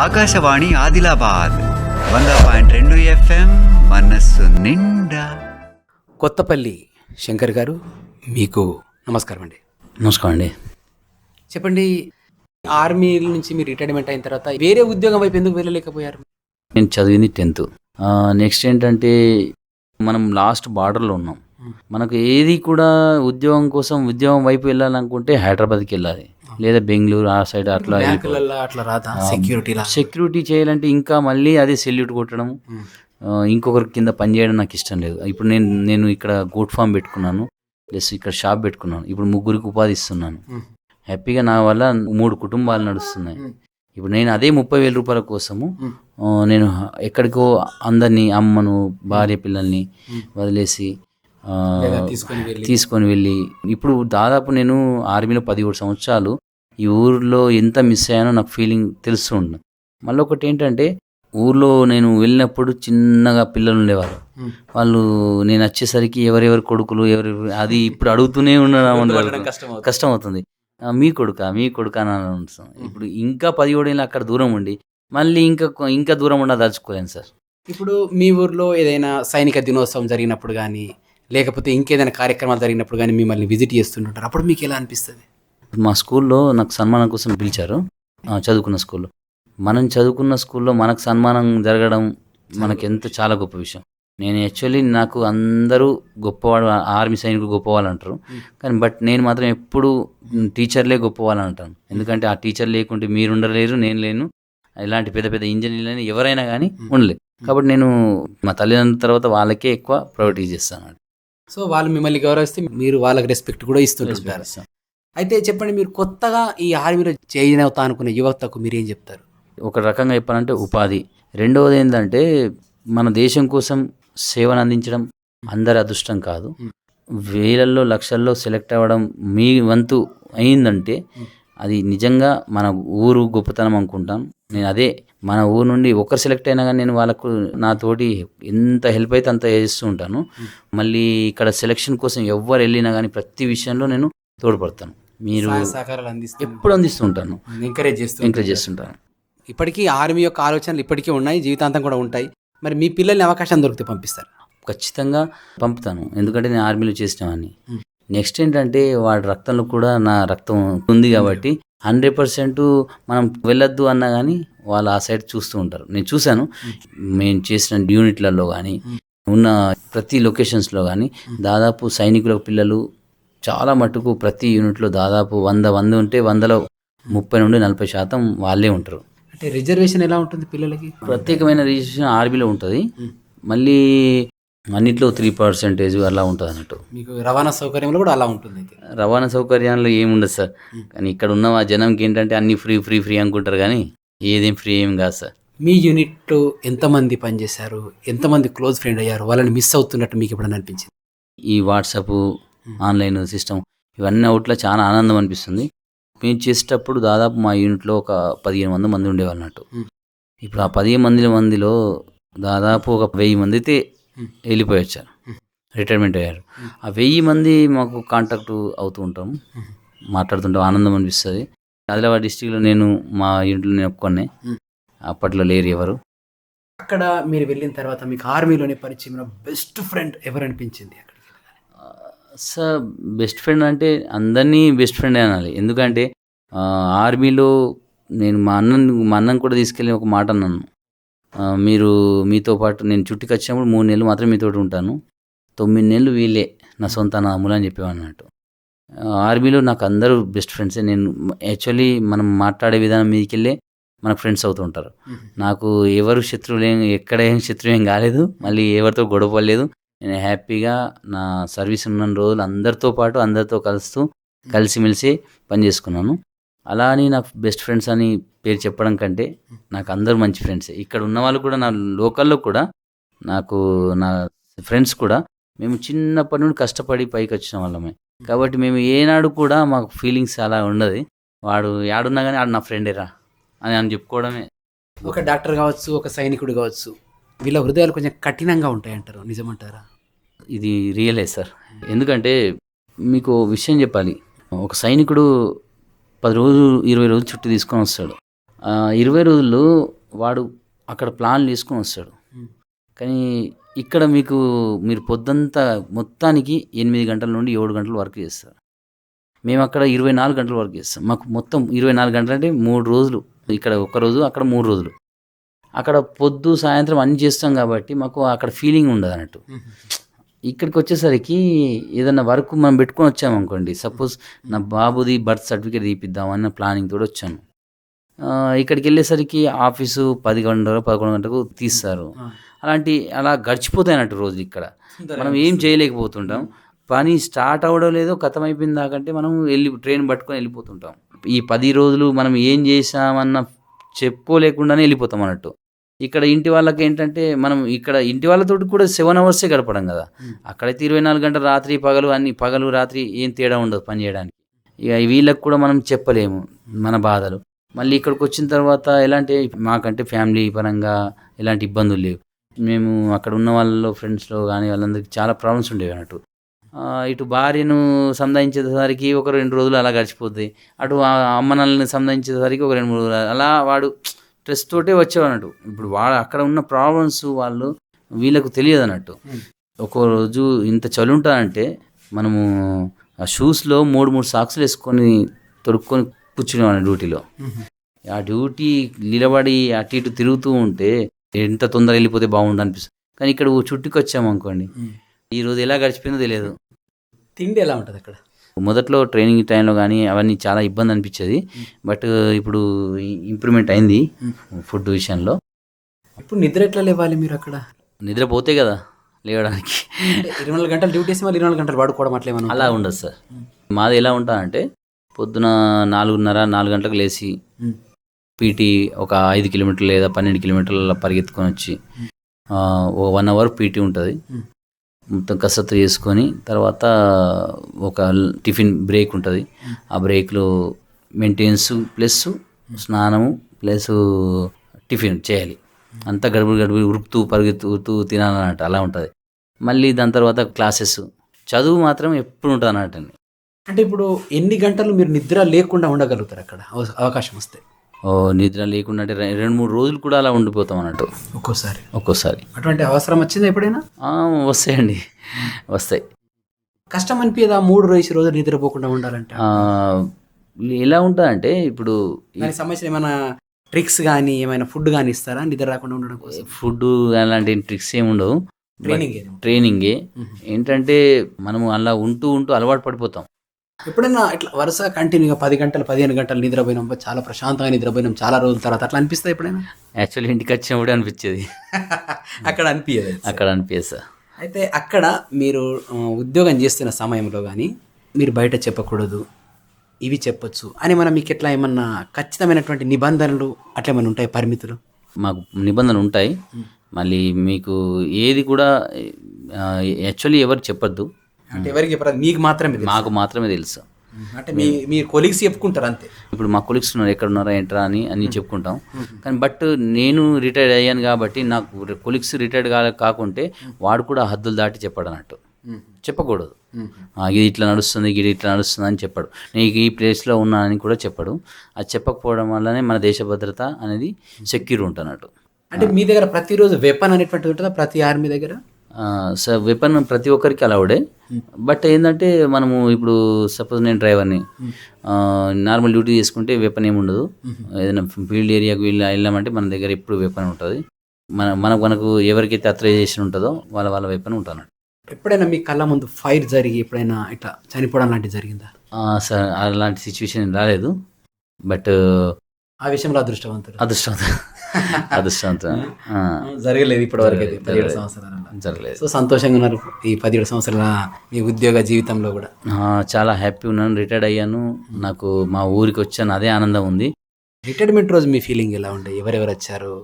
ఆకాశవాణి ఆదిలాబాద్ వంద పాయింట్ రెండు ఎఫ్ఎం మనస్సు నిండా. కొత్తపల్లి శంకర్ గారు మీకు నమస్కారం అండి. నమస్కారం అండి. చెప్పండి ఆర్మీ నుంచి మీరు రిటైర్మెంట్ అయిన తర్వాత వేరే ఉద్యోగం వైపు ఎందుకు వెళ్ళలేకపోయారు? నేను చదివింది టెన్త్. నెక్స్ట్ ఏంటంటే మనం లాస్ట్ బార్డర్లో ఉన్నాం. మనకు ఏది కూడా ఉద్యోగం కోసం ఉద్యోగం వైపు వెళ్ళాలనుకుంటే హైదరాబాద్కి వెళ్ళాలి. లేదా బెంగళూరు ఆ సైడ్ అట్లా అట్లా రాదా? సెక్యూరిటీ సెక్యూరిటీ చేయాలంటే ఇంకా మళ్ళీ అదే సెల్యూట్ కొట్టడం ఇంకొకరి కింద పని చేయడం నాకు ఇష్టం లేదు. ఇప్పుడు నేను నేను ఇక్కడ గోట్ ఫామ్ పెట్టుకున్నాను. ప్లస్ ఇక్కడ షాప్ పెట్టుకున్నాను. ఇప్పుడు ముగ్గురికి ఉపాధి ఇస్తున్నాను. హ్యాపీగా నా వల్ల మూడు కుటుంబాలు నడుస్తున్నాయి. ఇప్పుడు నేను అదే ముప్పై వేల రూపాయల కోసము నేను ఎక్కడికో అందరినీ అమ్మను భార్య పిల్లల్ని వదిలేసి తీసుకొని వెళ్ళి? తీసుకొని వెళ్ళి. ఇప్పుడు దాదాపు నేను ఆర్మీలో పదిహేడు సంవత్సరాలు. ఈ ఊర్లో ఎంత మిస్ అయ్యానో నాకు ఫీలింగ్ ఉంటుంది మళ్ళీ ఒకటి ఏంటంటే ఊర్లో నేను వెళ్ళినప్పుడు చిన్నగా పిల్లలు ఉండేవారు. వాళ్ళు నేను వచ్చేసరికి ఎవరెవరి కొడుకులు ఎవరెవరు అది ఇప్పుడు అడుగుతూనే ఉండడం కష్టం అవుతుంది. మీ కొడుక మీ కొడుక అని అనిపిస్తుంది. ఇప్పుడు ఇంకా పదిహేడు ఏళ్ళు అక్కడ దూరం ఉండి మళ్ళీ ఇంకా ఇంకా దూరం ఉండ దలుచుకోలేను సార్. ఇప్పుడు మీ ఊర్లో ఏదైనా సైనిక దినోత్సవం జరిగినప్పుడు కానీ లేకపోతే ఇంకేదైనా కార్యక్రమాలు జరిగినప్పుడు కానీ మిమ్మల్ని విజిట్ చేస్తుంటారు అప్పుడు మీకు ఎలా అనిపిస్తుంది? మా స్కూల్లో నాకు సన్మానం కోసం పిలిచారు. చదువుకున్న స్కూల్లో. మనం చదువుకున్న స్కూల్లో మనకు సన్మానం జరగడం మనకి ఎంత చాలా గొప్ప విషయం. నేను యాక్చువల్లీ నాకు అందరూ గొప్పవాడు ఆర్మీ సైనికులు గొప్పవాళ్ళు అంటారు కానీ బట్ నేను మాత్రం ఎప్పుడు టీచర్లే గొప్పవాళ్ళు అంటాను ఎందుకంటే ఆ టీచర్ లేకుంటే మీరు ఉండలేరు నేను లేను. ఇలాంటి పెద్ద పెద్ద ఇంజనీర్లని ఎవరైనా కానీ ఉండలేదు కాబట్టి నేను మా తల్లిదండ్రుల తర్వాత వాళ్ళకే ఎక్కువ ప్రొవైడ్ చేస్తాను సో వాళ్ళు మిమ్మల్ని గౌరవిస్తే మీరు వాళ్ళకి రెస్పెక్ట్ కూడా ఇస్తుంటారు. అయితే చెప్పండి మీరు కొత్తగా ఈ ఆర్మీలో చేయిన అవుతా అనుకునే యువతకు మీరు ఏం చెప్తారు? ఒక రకంగా చెప్పాలంటే ఉపాధి. రెండవది ఏంటంటే మన దేశం కోసం సేవను అందించడం అందరి అదృష్టం కాదు. వేలల్లో లక్షల్లో సెలెక్ట్ అవ్వడం మీ వంతు అయిందంటే అది నిజంగా మన ఊరు గొప్పతనం అనుకుంటాం. నేను అదే మన ఊరు నుండి ఒకరు సెలెక్ట్ అయినా కానీ నేను వాళ్ళకు నాతోటి ఎంత హెల్ప్ అయితే అంత చేస్తూ ఉంటాను. మళ్ళీ ఇక్కడ సెలెక్షన్ కోసం ఎవరు వెళ్ళినా కానీ ప్రతి విషయంలో నేను తోడ్పడతాను. మీరు ఎప్పుడు అందిస్తూ ఉంటాను. ఎంకరేజ్ చేస్తూ ఎంకరేజ్ చేస్తుంటాను ఇప్పటికీ ఆర్మీ యొక్క ఆలోచనలు ఇప్పటికీ ఉన్నాయి జీవితాంతం కూడా ఉంటాయి. మరి మీ పిల్లల్ని అవకాశం దొరికితే పంపిస్తారు? ఖచ్చితంగా పంపుతాను. ఎందుకంటే నేను ఆర్మీలో చేసినవాడిని నెక్స్ట్ ఏంటంటే వాడి రక్తంలో కూడా నా రక్తం ఉంది కాబట్టి హండ్రెడ్ పర్సెంట్ మనం వెళ్ళొద్దు అన్నా కానీ వాళ్ళు ఆ సైడ్ చూస్తూ ఉంటారు. నేను చూశాను. మేము చేసిన యూనిట్లలో కానీ ఉన్న ప్రతి లొకేషన్స్లో కానీ దాదాపు సైనికుల పిల్లలు చాలా మటుకు ప్రతి యూనిట్లో దాదాపు వంద వంద ఉంటే వందలో ముప్పై నుండి నలభై శాతం వాళ్ళే ఉంటారు. అంటే రిజర్వేషన్ ఎలా ఉంటుంది పిల్లలకి? ప్రత్యేకమైన రిజిస్ట్రేషన్ ఆర్బీలో ఉంటుంది. మళ్ళీ అన్నిట్లో త్రీ పర్సెంటేజ్ అలా ఉంటుంది అన్నట్టు మీకు రవాణా సౌకర్యంలో కూడా అలా ఉంటుంది రవాణా సౌకర్యాల్లో ఏముండదు సార్. కానీ ఇక్కడ ఉన్న జనంకి ఏంటంటే అన్ని ఫ్రీ ఫ్రీ ఫ్రీ అనుకుంటారు కానీ ఏదేం ఫ్రీ ఏం కాదు సార్. మీ యూనిట్లో ఎంతమంది పనిచేశారు? ఎంతమంది క్లోజ్ ఫ్రెండ్ అయ్యారు? వాళ్ళని మిస్ అవుతున్నట్టు మీకు ఎప్పుడైనా అనిపించింది? ఈ వాట్సాప్ ఆన్లైన్ సిస్టమ్ ఇవన్నీ అవుట్లో చాలా ఆనందం అనిపిస్తుంది. మేము చేసేటప్పుడు దాదాపు మా యూనిట్లో ఒక పదిహేను మంది మంది ఉండేవాళ్ళు అన్నట్టు. Hmm. ఇప్పుడు ఆ పదిహేను మంది మందిలో దాదాపు ఒక వెయ్యి మంది అయితే. వెళ్ళిపోయి వచ్చారు Hmm. రిటైర్మెంట్ అయ్యారు. ఆ వెయ్యి మంది మాకు కాంటాక్ట్ అవుతూ ఉంటాం Hmm. మాట్లాడుతుంటాం ఆనందం అనిపిస్తుంది. ఆదిలాబాద్ డిస్టిక్లో నేను మా ఇంట్లో నేను ఒక్కనే. అప్పట్లో లేరు ఎవరు. అక్కడ మీరు వెళ్ళిన తర్వాత మీకు ఆర్మీలోనే పరిచయం బెస్ట్ ఫ్రెండ్ ఎవరు అనిపించింది అక్కడ సార్ బెస్ట్ ఫ్రెండ్ అంటే అందరినీ బెస్ట్ ఫ్రెండ్ అనాలి. ఎందుకంటే ఆర్మీలో నేను మా అన్నని మా అన్నని కూడా తీసుకెళ్ళి ఒక మాట అన్నాను. మీరు మీతో పాటు నేను చుట్టుకు వచ్చినప్పుడు మూడు నెలలు మాత్రం మీతో ఉంటాను. తొమ్మిది నెలలు వీళ్ళే నా సొంత నాములు అని చెప్పేవాడు అన్నట్టు. ఆర్మీలో నాకు అందరూ బెస్ట్ ఫ్రెండ్సే. నేను యాక్చువల్లీ మనం మాట్లాడే విధానం మీదకి వెళ్ళే మనకు ఫ్రెండ్స్ అవుతూ ఉంటారు. నాకు ఎవరు శత్రువులు ఏం ఎక్కడ ఏం శత్రువు ఏం కాలేదు. మళ్ళీ ఎవరితో గొడవ పడలేదు. నేను హ్యాపీగా నా సర్వీస్ ఉన్న రోజులు అందరితో పాటు అందరితో కలుస్తూ కలిసిమెలిసి పని చేసుకున్నాను. అలా అని నా బెస్ట్ ఫ్రెండ్స్ అని పేరు చెప్పడం కంటే నాకు అందరూ మంచి ఫ్రెండ్సే. ఇక్కడ ఉన్న వాళ్ళు కూడా నా లోకల్లో కూడా నాకు నా ఫ్రెండ్స్ కూడా మేము చిన్నప్పటి నుండి కష్టపడి పైకి వచ్చిన వాళ్ళమే. కాబట్టి మేము ఏనాడు కూడా మాకు ఫీలింగ్స్ అలా ఉండదు. వాడు యాడున్నా కానీ ఆడు నా ఫ్రెండేరా అని అని చెప్పుకోవడమే. ఒక డాక్టర్ కావచ్చు ఒక సైనికుడు కావచ్చు వీళ్ళ హృదయాలు కొంచెం కఠినంగా ఉంటాయి అంటారు నిజమంటారా? ఇది రియలే సార్. ఎందుకంటే మీకు విషయం చెప్పాలి ఒక సైనికుడు పది రోజులు ఇరవై రోజులు చుట్టూ తీసుకొని వస్తాడు. ఇరవై రోజులు వాడు అక్కడ ప్లాన్లు తీసుకొని వస్తాడు. కానీ ఇక్కడ మీకు మీరు పొద్దంతా మొత్తానికి ఎనిమిది గంటల నుండి ఏడు గంటల వరకు చేస్తారు. మేము అక్కడ ఇరవై నాలుగు గంటల వరకు చేస్తాం. మాకు మొత్తం ఇరవై నాలుగు గంటలు అంటే మూడు రోజులు. ఇక్కడ ఒక రోజు అక్కడ మూడు రోజులు. అక్కడ పొద్దు సాయంత్రం అన్ని చేస్తాం కాబట్టి మాకు అక్కడ ఫీలింగ్ ఉండదు అన్నట్టు. ఇక్కడికి వచ్చేసరికి ఏదైనా వర్క్ మనం పెట్టుకొని వచ్చామనుకోండి సపోజ్ నా బాబుది బర్త్ సర్టిఫికేట్ తీపిద్దాం అన్న ప్లానింగ్ తోటి వచ్చాను. ఇక్కడికి వెళ్ళేసరికి ఆఫీసు పది గంటల పదకొండు గంటలకు తీస్తారు. అలాంటి అలా గడిచిపోతాయి అన్నట్టు రోజు ఇక్కడ. మనం ఏం చేయలేకపోతుంటాం. పని స్టార్ట్ అవ్వడం లేదో కథం అయిపోయింది దాకంటే మనం వెళ్ళి ట్రైన్ పట్టుకొని వెళ్ళిపోతుంటాం. ఈ పది రోజులు మనం ఏం చేసామన్న చెప్పుకోలేకుండానే వెళ్ళిపోతాం అన్నట్టు. ఇక్కడ ఇంటి వాళ్ళకి ఏంటంటే మనం ఇక్కడ ఇంటి వాళ్ళతో కూడా సెవెన్ అవర్సే గడపడం కదా. అక్కడైతే ఇరవై నాలుగు గంటలు రాత్రి పగలు అన్ని పగలు రాత్రి ఏం తేడా ఉండదు పని చేయడానికి. ఇక వీళ్ళకి కూడా మనం చెప్పలేము మన బాధలు. మళ్ళీ ఇక్కడికి వచ్చిన తర్వాత ఎలాంటి మాకంటే ఫ్యామిలీ పరంగా ఎలాంటి ఇబ్బందులు లేవు. మేము అక్కడ ఉన్న వాళ్ళలో ఫ్రెండ్స్లో కానీ వాళ్ళందరికీ చాలా ప్రాబ్లమ్స్ ఉండేవి అన్నట్టు. ఇటు భార్యను సంధానించేసరికి ఒక రెండు రోజులు అలా గడిచిపోద్ది. అటు ఆ అమ్మ నాన్నని సంధానించేసరికి ఒక రెండు మూడు రోజులు. అలా వాడు స్ట్రెస్ తోటే వచ్చేవాడు ఇప్పుడు వాడు అక్కడ ఉన్న ప్రాబ్లమ్స్ వాళ్ళు వీళ్ళకు తెలియదు అన్నట్టు. ఒక రోజు ఇంత చలి ఉంటానంటే మనము ఆ షూస్లో మూడు మూడు సాక్స్లు వేసుకొని తొడుక్కొని కూర్చునేవాడిని డ్యూటీలో. ఆ డ్యూటీ నిలబడి అటు ఇటు తిరుగుతూ ఉంటే ఎంత తొందరగా వెళ్ళిపోతే బాగుండు అనిపిస్తుంది కానీ ఇక్కడ చుట్టుకు వచ్చాము అనుకోండి ఈ రోజు ఎలా గడిచిపోయిందో తెలియదు. తిండి ఎలా ఉంటుంది అక్కడ? మొదట్లో ట్రైనింగ్ టైంలో కానీ అవన్నీ చాలా ఇబ్బంది అనిపించేది. బట్ ఇప్పుడు ఇంప్రూవ్మెంట్ అయింది ఫుడ్ విషయంలో. ఇప్పుడు నిద్ర ఎట్లా లేవాలి మీరు అక్కడ? నిద్రపోతే కదా లేవడానికి. అంటే ఇరవై నాలుగు గంటలు డ్యూటీస్ మళ్ళీ ఇరవై నాలుగు గంటలు పడుకోవడం అట్లా ఏమన్నా అలా ఉండదు సార్. మాది ఎలా ఉంటానంటే పొద్దున నాలుగున్నర నాలుగు గంటలకు లేచి. పీటీ ఒక ఐదు కిలోమీటర్లు లేదా పన్నెండు కిలోమీటర్ల పరిగెత్తుకొని వచ్చి ఓ వన్ అవర్ పీటీ ఉంటుంది. మొత్తం కసరత్తు చేసుకొని తర్వాత ఒక టిఫిన్ బ్రేక్ ఉంటుంది. ఆ బ్రేక్లో మెయింటెనెన్స్ ప్లస్ స్నానము ప్లస్ టిఫిన్ చేయాలి. అంతా గడుపు గడుపు ఉరుకుతూ పరుగుతూ తినాలన్నట్టు అలా ఉంటుంది. మళ్ళీ దాని తర్వాత క్లాసెస్. చదువు మాత్రం ఎప్పుడు ఉంటుంది అన్నట్టు అంటే ఇప్పుడు ఎన్ని గంటలు మీరు నిద్ర లేకుండా ఉండగలుగుతారు అక్కడ? అవకాశం వస్తే. నిద్ర లేకుండా అంటే రెండు మూడు రోజులు కూడా అలా ఉండిపోతాం అన్నట్టు. ఒక్కోసారి. ఒక్కోసారి. అటువంటి అవసరం వచ్చిందా ఎప్పుడైనా? ఆ, వస్తాయండి. వస్తాయి. కష్టం అనిపించదా మూడు రోజు రోజు నిద్రపోకుండా ఉండాలంటే? ఆ, ఎలా ఉంటుందంటే ఇప్పుడు సంబంధించిన ఏమైనా ట్రిక్స్ కానీ ఏమైనా ఫుడ్ కానీ ఇస్తారా నిద్ర రాకుండా ఉండడం కోసం? ఫుడ్ అలాంటి ట్రిక్స్ ఏమి ఉండవు. ట్రైనింగ్ ట్రైనింగే ఏంటంటే మనము అలా ఉంటూ ఉంటూ అలవాటు పడిపోతాం. ఎప్పుడైనా ఇట్లా వరుస కంటిన్యూగా పది గంటలు పదిహేను గంటలు నిద్రపోయినాం చాలా ప్రశాంతంగా నిద్రపోయినాం చాలా రోజుల తర్వాత అట్లా అనిపిస్తుంది ఎప్పుడైనా? యాక్చువల్లీ ఇంటికి వచ్చినప్పుడే అనిపించేది. అక్కడ అనిపించదు అక్కడ అనిపిస్తా అయితే అక్కడ మీరు ఉద్యోగం చేస్తున్న సమయంలో కానీ మీరు బయట చెప్పకూడదు ఇవి చెప్పొచ్చు అని మనం మీకు ఎట్లా ఏమన్నా ఖచ్చితమైనటువంటి నిబంధనలు అట్లా ఏమైనా ఉంటాయి పరిమితులు? మాకు నిబంధనలు ఉంటాయి. మళ్ళీ మీకు ఏది కూడా యాక్చువల్లీ ఎవరు చెప్పొద్దు. అంటే ఎవరికి చెప్పరాదు మీకు మాత్రమే తెలుసు. మాకు మాత్రమే తెలుసు. అంటే మీ మీ కొలీగ్స్ చెప్పుకుంటారు అంతే. ఇప్పుడు మా కొలీగ్స్ ఉన్నారు ఎక్కడ ఉన్నారా ఏంట్రా అని అన్ని చెప్పుకుంటాం. కానీ బట్ నేను రిటైర్డ్ అయ్యాను కాబట్టి నాకు కొలీగ్స్ రిటైర్డ్ కా కాకుంటే వాడు కూడా హద్దులు దాటి చెప్పాడు అన్నట్టు చెప్పకూడదు. ఇది ఇట్లా నడుస్తుంది ఇది ఇట్లా నడుస్తుంది అని చెప్పాడు. నీకు ఈ ప్లేస్లో ఉన్నా అని కూడా చెప్పాడు. అది చెప్పకపోవడం వల్లనే మన దేశ భద్రత అనేది సెక్యూర్ ఉంటున్నట్టు అంటే మీ దగ్గర ప్రతిరోజు వెపన్ అనేటువంటిది ఉంటుందా? ప్రతి ఆర్మీ దగ్గర? సో వెపన్ ప్రతి ఒక్కరికి అలౌడే బట్ ఏంటంటే మనము ఇప్పుడు సపోజ్ నేను డ్రైవర్ని నార్మల్ డ్యూటీ చేసుకుంటే వెపన్ ఏమి ఉండదు. ఏదైనా ఫీల్డ్ ఏరియాకి వెళ్ళి వెళ్ళామంటే మన దగ్గర ఎప్పుడు వెపన్ ఉంటుంది. మన మనకు మనకు ఎవరికైతే అథరైజేషన్ ఉంటుందో వాళ్ళ వాళ్ళ వెపన్ ఉంటుంది ఎప్పుడైనా మీ కళ్ళ ముందు ఫైర్ జరిగి ఎప్పుడైనా ఇట్లా చనిపోవడం లాంటిది జరిగిందా? సార్ అలాంటి సిచ్యువేషన్ రాలేదు. బట్ ఆ విషయంలో అదృష్టవంతుడు. అదృష్టవంత అదృష్టవంత జరగలేదు ఇప్పటి వరకు అయితే పదిహేడు జరగలేదు. సంవత్సరాలలో జరగలేదు. సో సంతోషంగా ఉన్నారు ఈ పదిహేడు సంవత్సరాల మీ ఉద్యోగ జీవితంలో కూడా. చాలా హ్యాపీ ఉన్నాను రిటైర్డ్ అయ్యాను. నాకు మా ఊరికి వచ్చాను అదే ఆనందం ఉంది. రిటైర్మెంట్ రోజు మీ ఫీలింగ్ ఎలా ఉండే? ఎవరెవరు వచ్చారు?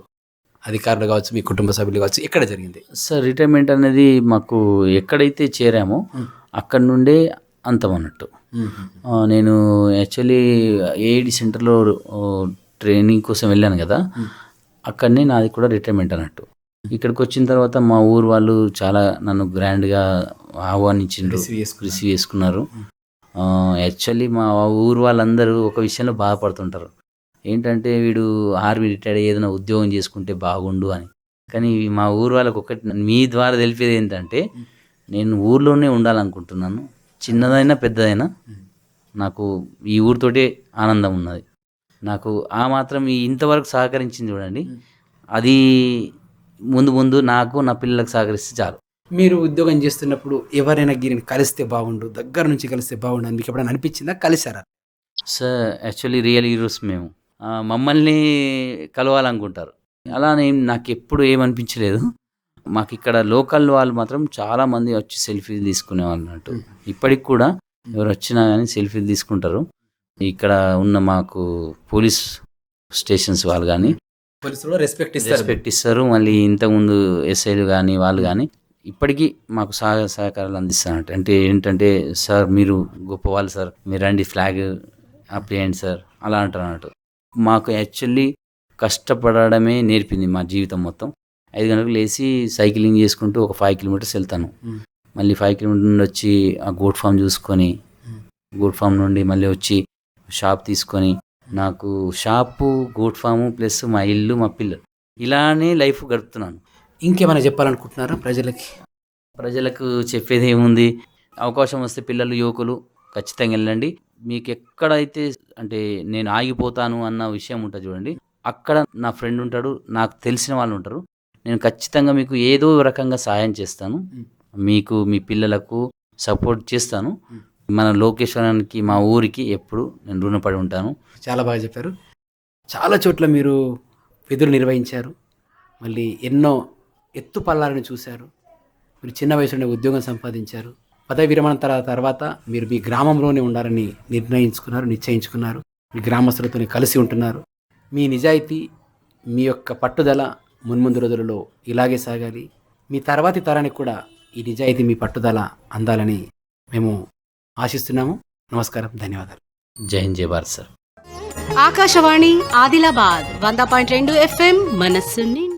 అధికారులు కావచ్చు మీ కుటుంబ సభ్యులు కావచ్చు ఎక్కడ జరిగింది? సార్ రిటైర్మెంట్ అనేది మాకు ఎక్కడైతే చేరామో అక్కడ నుండే అంతం అన్నట్టు. నేను యాక్చువల్లీ ఏఐడి సెంటర్లో ట్రైనింగ్ కోసం వెళ్ళాను కదా అక్కడనే నాది కూడా రిటైర్మెంట్ అన్నట్టు. ఇక్కడికి వచ్చిన తర్వాత మా ఊరు వాళ్ళు చాలా నన్ను గ్రాండ్గా ఆహ్వానించిండ్రు చేసుకున్నారు. రిసీవ్ చేసుకున్నారు. యాక్చువల్లీ మా ఊరు వాళ్ళందరూ ఒక విషయంలో బాధపడుతుంటారు. ఏంటంటే వీడు ఆర్మీ రిటైర్డ్ అయ్యి ఏదైనా ఉద్యోగం చేసుకుంటే బాగుండు అని. కానీ మా ఊరు వాళ్ళకి ఒకటి మీ ద్వారా తెలిపేది ఏంటంటే నేను ఊర్లోనే ఉండాలనుకుంటున్నాను. చిన్నదైనా పెద్దదైనా నాకు ఈ ఊరితోటే ఆనందం ఉన్నది. నాకు ఆ మాత్రం ఈ ఇంతవరకు సహకరించింది చూడండి. అది ముందు ముందు నాకు నా పిల్లలకు సహకరిస్తే చాలు. మీరు ఉద్యోగం చేస్తున్నప్పుడు ఎవరైనా గిరిని కలిస్తే బాగుండు దగ్గర నుంచి కలిస్తే బాగుండు అని మీకు ఎప్పుడైనా అనిపించిందా? కలిసారా సార్ యాక్చువల్లీ రియల్ హీరోస్ మేము. మమ్మల్ని కలవాలనుకుంటారు. అలా నేను నాకు ఎప్పుడు ఏమనిపించలేదు. మాకు ఇక్కడ లోకల్ వాళ్ళు మాత్రం చాలా మంది వచ్చి సెల్ఫీలు తీసుకునేవాళ్ళు అన్నట్టు. ఇప్పటికి కూడా ఎవరు వచ్చినా కానీ సెల్ఫీలు తీసుకుంటారు. ఇక్కడ ఉన్న మాకు పోలీస్ స్టేషన్స్ వాళ్ళు కానీ పోలీసులు రెస్పెక్ట్ ఇస్తారు. రెస్పెక్ట్ ఇస్తారు. మళ్ళీ ఇంతకుముందు ఎస్ఐలు కానీ వాళ్ళు కానీ ఇప్పటికీ మాకు సహాయ సహకారాలు అందిస్తారంట అంటే ఏంటంటే సార్ మీరు గొప్పవాళ్ళు సార్. మీరు రండి ఫ్లాగ్ అప్లియండి సార్. అలా అంటారు అన్నట్టు మాకు యాక్చువల్లీ కష్టపడడమే నేర్పింది మా జీవితం మొత్తం. ఐదు గంటలకు లేచి సైక్లింగ్ చేసుకుంటూ ఒక ఫైవ్ కిలోమీటర్స్ వెళ్తాను. మళ్ళీ ఫైవ్ కిలోమీటర్ నుండి వచ్చి ఆ గోట్ ఫామ్ చూసుకొని. గోట్ ఫామ్ నుండి మళ్ళీ వచ్చి షాప్ తీసుకొని నాకు షాపు గోట్ ఫాము ప్లస్ మా ఇల్లు మా పిల్లలు ఇలానే లైఫ్ గడుపుతున్నాను. ఇంకేమైనా చెప్పాలనుకుంటున్నారా ప్రజలకి? ప్రజలకు చెప్పేది ఏముంది? అవకాశం వస్తే పిల్లలు యువకులు ఖచ్చితంగా వెళ్ళండి. మీకు ఎక్కడైతే అంటే నేను ఆగిపోతాను అన్న విషయం ఉంటుంది చూడండి. అక్కడ నా ఫ్రెండ్ ఉంటాడు నాకు తెలిసిన వాళ్ళు ఉంటారు. నేను ఖచ్చితంగా మీకు ఏదో రకంగా సాయం చేస్తాను. మీకు మీ పిల్లలకు సపోర్ట్ చేస్తాను. మన లోకేశ్వరానికి మా ఊరికి ఎప్పుడు నేను రుణపడి ఉంటాను. చాలా బాగా చెప్పారు. చాలా చోట్ల మీరు విధులు నిర్వహించారు. మళ్ళీ ఎన్నో ఎత్తు పల్లాలను చూశారు. మీరు చిన్న వయసులోనే ఉద్యోగం సంపాదించారు. పదవి విరమణ తర్వాత మీరు మీ గ్రామంలోనే ఉండాలని నిర్ణయించుకున్నారు నిశ్చయించుకున్నారు. మీ గ్రామస్తులతో కలిసి ఉంటున్నారు. మీ నిజాయితీ మీ యొక్క పట్టుదల మున్ముందు రోజులలో ఇలాగే సాగాలి. మీ తర్వాతి తరానికి కూడా ఈ నిజాయితీ మీ పట్టుదల అందాలని మేము ఆశిస్తున్నాము. నమస్కారం. ధన్యవాదాలు. జై హింద్ జై భారత్ సార్. ఆకాశవాణి ఆదిలాబాద్ వంద పాయింట్ రెండు ఎఫ్ఎం మనస్సు నిండా.